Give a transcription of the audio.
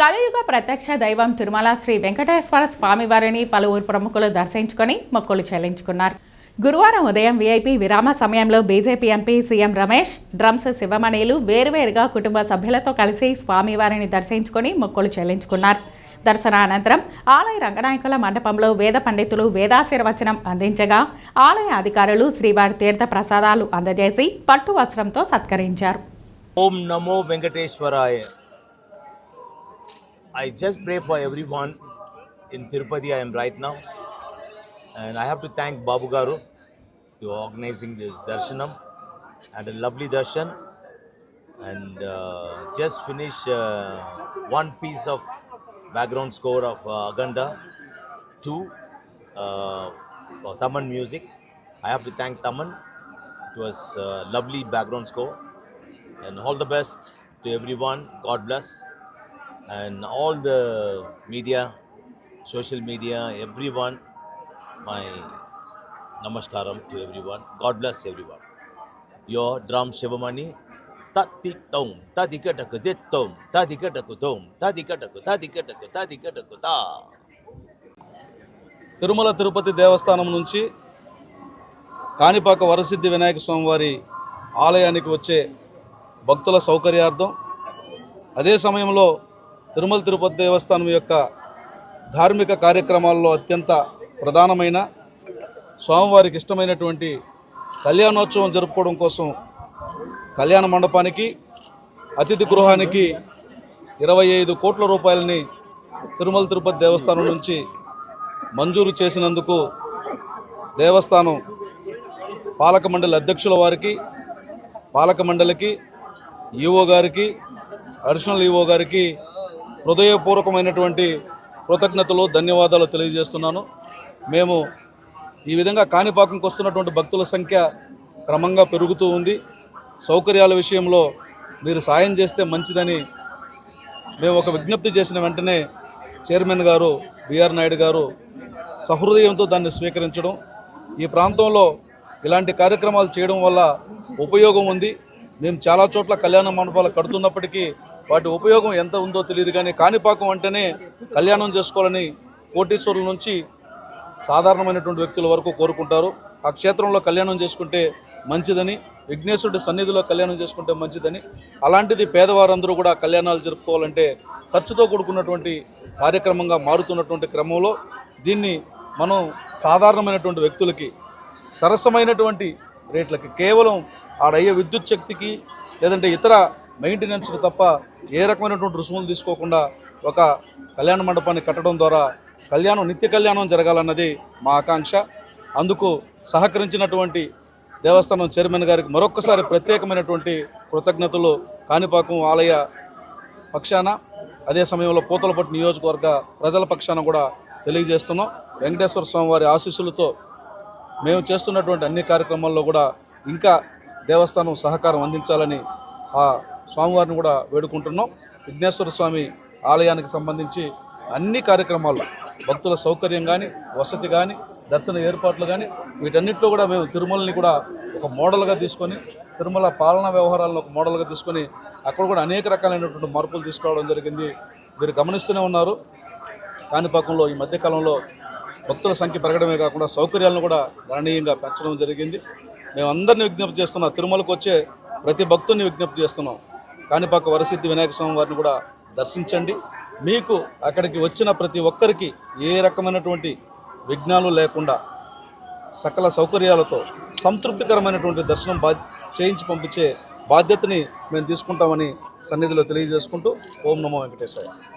కలియుగ ప్రత్యక్ష దైవం తిరుమల శ్రీ వెంకటేశ్వర స్వామివారిని పలువురు ప్రముఖులు దర్శించుకొని మొక్కులు చెల్లించుకున్నారు. గురువారం ఉదయం వీఐపీ విరామ సమయంలో BJP MP CM Ramesh drums శివమణిలు వేరువేరుగా కుటుంబ సభ్యులతో కలిసి స్వామివారిని దర్శించుకొని మొక్కులు చెల్లించుకున్నారు. దర్శన అనంతరం ఆలయ రంగనాయకుల మండపంలో వేద పండితులు వేదాశీర్వచనం అందించగా ఆలయ అధికారులు శ్రీవారి తీర్థ ప్రసాదాలు అందజేసి పట్టు వస్త్రంతో సత్కరించారు. ఓం నమో వెంకటేశ్వరాయ. I just pray for everyone in Tirupati I am right now. And I have to thank Babu Garu to organizing this darshanam and a lovely darshan. And uh, just finish uh, one piece of background score of uh, Aganda 2 uh, for Taman music. I have to thank Taman. It was a lovely background score and all the best to everyone. God bless. And all the media social media everyone my నమస్కారం to everyone God bless everyone యో drum Sivamani తిక్తం తదికటకు దిత్తం తదికటకు తోం తదికటకు తదికటకు తదికటకు తా తిరుమల తిరుపతి దేవస్థానం నుంచి కాణిపాక వరసిద్ధి వినాయక స్వామివారి ఆలయానికి వచ్చే భక్తుల సౌకర్యార్థం. అదే సమయంలో తిరుమల తిరుపతి దేవస్థానం యొక్క ధార్మిక కార్యక్రమాల్లో అత్యంత ప్రధానమైన స్వామివారికి ఇష్టమైనటువంటి కళ్యాణోత్సవం జరుపుకోవడం కోసం కళ్యాణ మండపానికి అతిథి గృహానికి ఇరవై ఐదు కోట్ల రూపాయలని తిరుమల తిరుపతి దేవస్థానం నుంచి మంజూరు చేసినందుకు దేవస్థానం పాలక మండలి అధ్యక్షుల వారికి పాలక మండలికి ఈఓ గారికి అడిషనల్ ఈఓ గారికి హృదయపూర్వకమైనటువంటి కృతజ్ఞతలు ధన్యవాదాలు తెలియజేస్తున్నాను. మేము ఈ విధంగా కాణిపాకంకి వస్తున్నటువంటి భక్తుల సంఖ్య క్రమంగా పెరుగుతూ ఉంది. సౌకర్యాల విషయంలో మీరు సాయం చేస్తే మంచిదని మేము ఒక విజ్ఞప్తి చేసిన వెంటనే చైర్మన్ గారు బిఆర్ నాయుడు గారు సహృదయంతో దాన్ని స్వీకరించడం. ఈ ప్రాంతంలో ఇలాంటి కార్యక్రమాలు చేయడం వల్ల ఉపయోగం ఉంది. మేము చాలా చోట్ల కళ్యాణ మండపాలు కడుతున్నప్పటికీ వాటి ఉపయోగం ఎంత ఉందో తెలియదు కానీ కాణిపాకం అంటేనే కళ్యాణం చేసుకోవాలని కోటీశ్వరుల నుంచి సాధారణమైనటువంటి వ్యక్తుల వరకు కోరుకుంటారు. ఆ క్షేత్రంలో కళ్యాణం చేసుకుంటే మంచిదని విఘ్నేశ్వరుడి సన్నిధిలో కళ్యాణం చేసుకుంటే మంచిదని అలాంటిది పేదవారందరూ కూడా కళ్యాణాలు జరుపుకోవాలంటే ఖర్చుతో కూడుకున్నటువంటి కార్యక్రమంగా మారుతున్నటువంటి క్రమంలో దీన్ని మనం సాధారణమైనటువంటి వ్యక్తులకి సరసమైనటువంటి రేట్లకి కేవలం ఆడయ్యే విద్యుత్ శక్తికి లేదంటే ఇతర మెయింటెనెన్స్కు తప్ప ఏ రకమైనటువంటి రుసుములు తీసుకోకుండా ఒక కళ్యాణ మండపాన్ని కట్టడం ద్వారా కళ్యాణం నిత్య కళ్యాణం జరగాలన్నది మా ఆకాంక్ష. అందుకు సహకరించినటువంటి దేవస్థానం చైర్మన్ గారికి మరొక్కసారి ప్రత్యేకమైనటువంటి కృతజ్ఞతలు. కాణిపాకం ఆలయ పక్షాన అదే సమయంలో పూతలపట్టు నియోజకవర్గ ప్రజల పక్షాన కూడా తెలియజేస్తున్నాం. వెంకటేశ్వర స్వామి వారి ఆశీస్సులతో మేము చేస్తున్నటువంటి అన్ని కార్యక్రమాల్లో కూడా ఇంకా దేవస్థానం సహకారం అందించాలని ఆ స్వామివారిని కూడా వేడుకుంటున్నాం. విఘ్నేశ్వర స్వామి ఆలయానికి సంబంధించి అన్ని కార్యక్రమాలు భక్తుల సౌకర్యం కానీ వసతి కానీ దర్శన ఏర్పాట్లు కానీ వీటన్నిటిలో కూడా మేము తిరుమలని కూడా ఒక మోడల్గా తీసుకొని తిరుమల పాలనా వ్యవహారాలను ఒక మోడల్గా తీసుకొని అక్కడ కూడా అనేక రకాలైనటువంటి మార్పులు తీసుకురావడం జరిగింది. మీరు గమనిస్తూనే ఉన్నారు. కాణిపాకంలో ఈ మధ్యకాలంలో భక్తుల సంఖ్య పెరగడమే కాకుండా సౌకర్యాలను కూడా గణనీయంగా పెంచడం జరిగింది. మేమందరినీ విజ్ఞప్తి చేస్తున్నాం. తిరుమలకు వచ్చే ప్రతి భక్తుని విజ్ఞప్తి చేస్తున్నాం. కాణిపాక వరసిద్ధి వినాయక స్వామి వారిని కూడా దర్శించండి. మీకు అక్కడికి వచ్చిన ప్రతి ఒక్కరికి ఏ రకమైనటువంటి విఘ్నాలు లేకుండా సకల సౌకర్యాలతో సంతృప్తికరమైనటువంటి దర్శనం బా చేయించి పంపించే బాధ్యతని మేము తీసుకుంటామని సన్నిధిలో తెలియజేసుకుంటూ ఓం నమో వెంకటేశ్వర